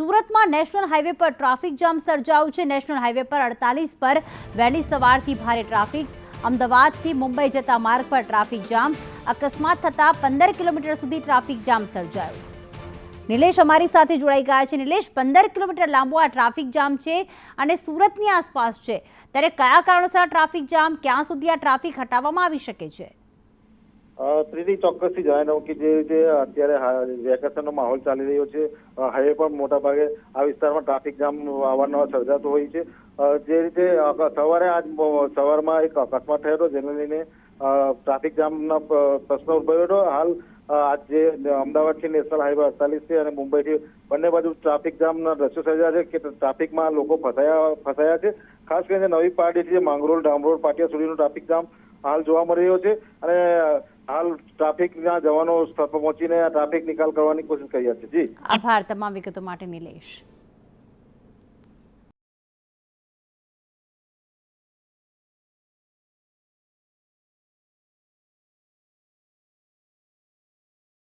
સુરતમાં national highway પર traffic jam સર્જાયું છે. નેશનલ હાઈવે પર અડતાલીસ પર વહેલી સવારથી ભારે ટ્રાફિક. અમદાવાદથી મુંબઈ જતા માર્ગ પર ટ્રાફિક જામ. અકસ્માત થતાં પંદર કિલોમીટર સુધી ટ્રાફિક જામ સર્જાયું. નિલેશ અમારી સાથે જોડાઈ ગયા છે. નિલેશ, પંદર કિલોમીટર લાંબો આ ટ્રાફિક જામ છે અને સુરતની આસપાસ છે. ત્યારે કયા કારણોસર ટ્રાફિક જામ? ક્યાં સુધી આ ટ્રાફિક હટાવવામાં આવી શકે છે? ત્રીજી ચોક્કસથી જણાવી દઉં કે જે રીતે અત્યારે વેકેશનનો માહોલ ચાલી રહ્યો છે હાઈવે પર મોટા ભાગે આ વિસ્તારમાં ટ્રાફિક જામ અવારનવાર સર્જાતો હોય છે. જે રીતે સવારે આજ સવારમાં એક અકસ્માત થયો હતો, જેને લઈને ટ્રાફિક જામના પ્રશ્ન ઉદભવ્યો હતો. હાલ આજ જે અમદાવાદથી નેશનલ હાઈવે અડતાલીસ છે અને મુંબઈથી બંને બાજુ ટ્રાફિક જામના દ્રશ્યો સર્જા છે, કે ટ્રાફિકમાં લોકો ફસાયા ફસાયા છે. ખાસ કરીને નવી પાર્ટીથી છે માંગરોળ, ડામરોળ, પાટિયા સુધીનો ટ્રાફિક જામ હાલ જોવા મળી રહ્યો છે. અને હાલ ટ્રાફિકના જવાનો સ્થળ પર પહોંચીને ટ્રાફિક નિકાલ કરવાની કોશિશ કરી રહ્યા છે. જી. આભાર. તમામ વિગતો માટે નિલેશ.